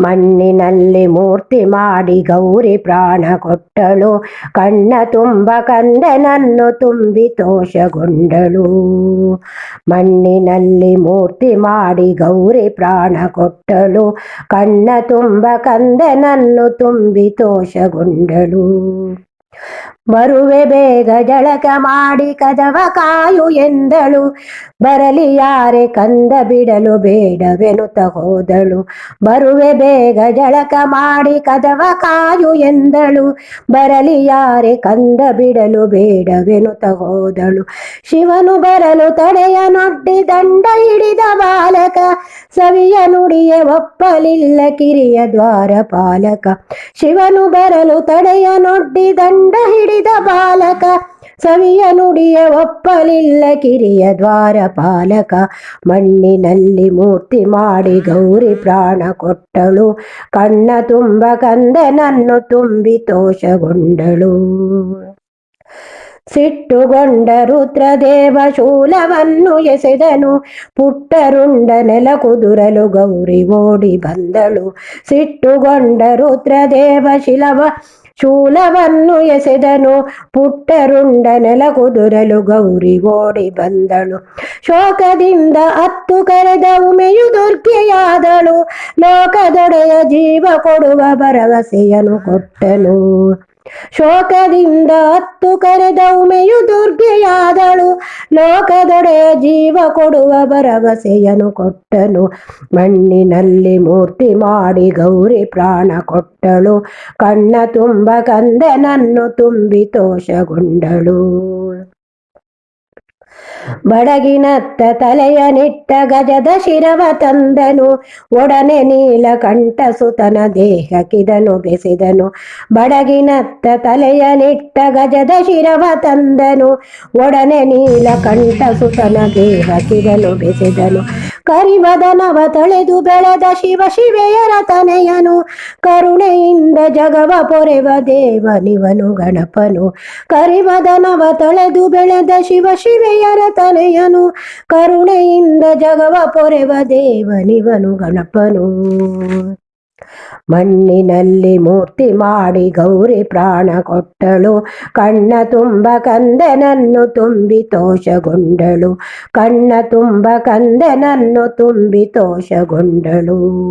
ಮಣ್ಣಿನಲ್ಲಿ ಮೂರ್ತಿ ಮಾಡಿ ಗೌರಿ ಪ್ರಾಣ ಕೊಟ್ಟಳು. ಕಣ್ಣ ತುಂಬ ಕಂದನನ್ನು ತುಂಬಿ ತೋಷಗೊಂಡಳು. ಮಣ್ಣಿನಲ್ಲಿ ಮೂರ್ತಿ ಮಾಡಿ ಗೌರಿ ಪ್ರಾಣ ಕೊಟ್ಟಳು. ಕಣ್ಣ ತುಂಬ ಕಂದನನ್ನು ತುಂಬಿ ತೋಷಗೊಂಡಳು. ಬರುವೆ ಬೇಗ ಜಳಕ ಮಾಡಿ ಕದವ ಕಾಯು ಎಂದಳು. ಬರಲಿ ಯಾರೆ ಕಂದ ಬಿಡಲು ಬೇಡವೆನುತ ಹೋದಳು ಬರುವೆ ಬೇಗ ಜಳಕ ಮಾಡಿ ಕದವ ಕಾಯು ಎಂದಳು. ಬರಲಿ ಯಾರೆ ಕಂದ ಬಿಡಲು ಬೇಡವೆನುತ ಹೋದಳು ಶಿವನು ಬರಲು ತಡೆಯ ನೊಡ್ಡಿ ದಂಡ ಹಿಡಿದ ಬಾಲಕ. ಸವಿಯ ನುಡಿಯ ಒಪ್ಪಲಿಲ್ಲ ಕಿರಿಯ ದ್ವಾರ ಪಾಲಕ. ಶಿವನು ಬರಲು ತಡೆಯ ನೊಡ್ಡಿ ದಂಡ ಹಿಡಿದ ಬಾಲಕ. ಸವಿಯ ನುಡಿಯ ಒಪ್ಪಲಿಲ್ಲ ಕಿರಿಯ ದ್ವಾರ ಪಾಲಕ. ಮಣ್ಣಿನಲ್ಲಿ ಮೂರ್ತಿ ಮಾಡಿ ಗೌರಿ ಪ್ರಾಣ ಕೊಟ್ಟಳು. ಕಣ್ಣ ತುಂಬ ಕಂದನನ್ನು ತುಂಬಿ ತೋಷಗೊಂಡಳು. ಸಿಟ್ಟುಗೊಂಡ ರುದ್ರದೇವ ಶೂಲವನ್ನು ಎಸೆದನು. ಪುಟ್ಟರುಂಡ ನೆಲ ಕುದುರಲು ಗೌರಿ ಓಡಿ ಬಂದಳು. ಸಿಟ್ಟುಗೊಂಡ ರುದ್ರದೇವ ಶಿಲವ ಶೂಲವನ್ನು ಎಸೆದನು. ಪುಟ್ಟರುಂಡ ನೆಲ ಕುದುರಲು ಗೌರಿ ಓಡಿ ಬಂದಳು. ಶೋಕದಿಂದ ಹತ್ತು ಕರೆದ ಉಮೆಯು ದುರ್ಗೆಯಾದಳು. ಲೋಕದೊಡೆಯ ಜೀವ ಕೊಡುವ ಭರವಸೆಯನ್ನು ಕೊಟ್ಟನು. ಶೋಕದಿಂದ ಹತ್ತು ಕರೆದ ಉಮೆಯು ದುರ್ಗೆಯಾದಳು. ಲೋಕದೊಡೆ ಜೀವ ಕೊಡುವ ಭರವಸೆಯನ್ನು ಕೊಟ್ಟನು. ಮಣ್ಣಿನಲ್ಲಿ ಮೂರ್ತಿ ಮಾಡಿ ಗೌರಿ ಪ್ರಾಣ ಕೊಟ್ಟಳು. ಕಣ್ಣ ತುಂಬ ಕಂದನನ್ನು ತುಂಬಿ ತೋಷಗೊಂಡಳು. ಬಡಗಿನತ್ತ ತಲೆಯ ನಿಟ್ಟ ಗಜದ ಶಿರವ ತಂದನು. ಒಡನೆ ನೀಲ ದೇಹ ಕಿದನು, ಬೆಸೆದನು. ಬಡಗಿನತ್ತ ತಲೆಯ ನಿಟ್ಟ ಗಜದ ಶಿರವ ತಂದನು. ಒಡನೆ ನೀಲ ದೇಹ ಕಿದನು, ಬೆಸೆದನು. ಕರಿಮದನವ ತೊಳೆದು ಬೆಳೆದ ಶಿವ ಶಿವೆಯರ ತನೆಯನು ಕರುಣೆಯಿಂದ ಜಗವ ಪೊರೆವ ದೇವನಿವನು ಗಣಪನು. ಕರಿಮದನವ ತೊಳೆದು ಬೆಳೆದ ಶಿವ ಶಿವೆಯರ ತನೆಯನು ಕರುಣೆಯಿಂದ ಜಗವ ಪೊರೆವ ದೇವನಿವನು ಗಣಪನು. ಮಣ್ಣಿನಲ್ಲಿ ಮೂರ್ತಿ ಮಾಡಿ ಗೌರಿ ಪ್ರಾಣ ಕೊಟ್ಟಳು. ಕಣ್ಣ ತುಂಬ ಕಂದನನ್ನು ತುಂಬಿ ತೋಷಗೊಂಡಳು. ಕಣ್ಣ ತುಂಬ ಕಂದನನ್ನು ತುಂಬಿ ತೋಷಗೊಂಡಳು.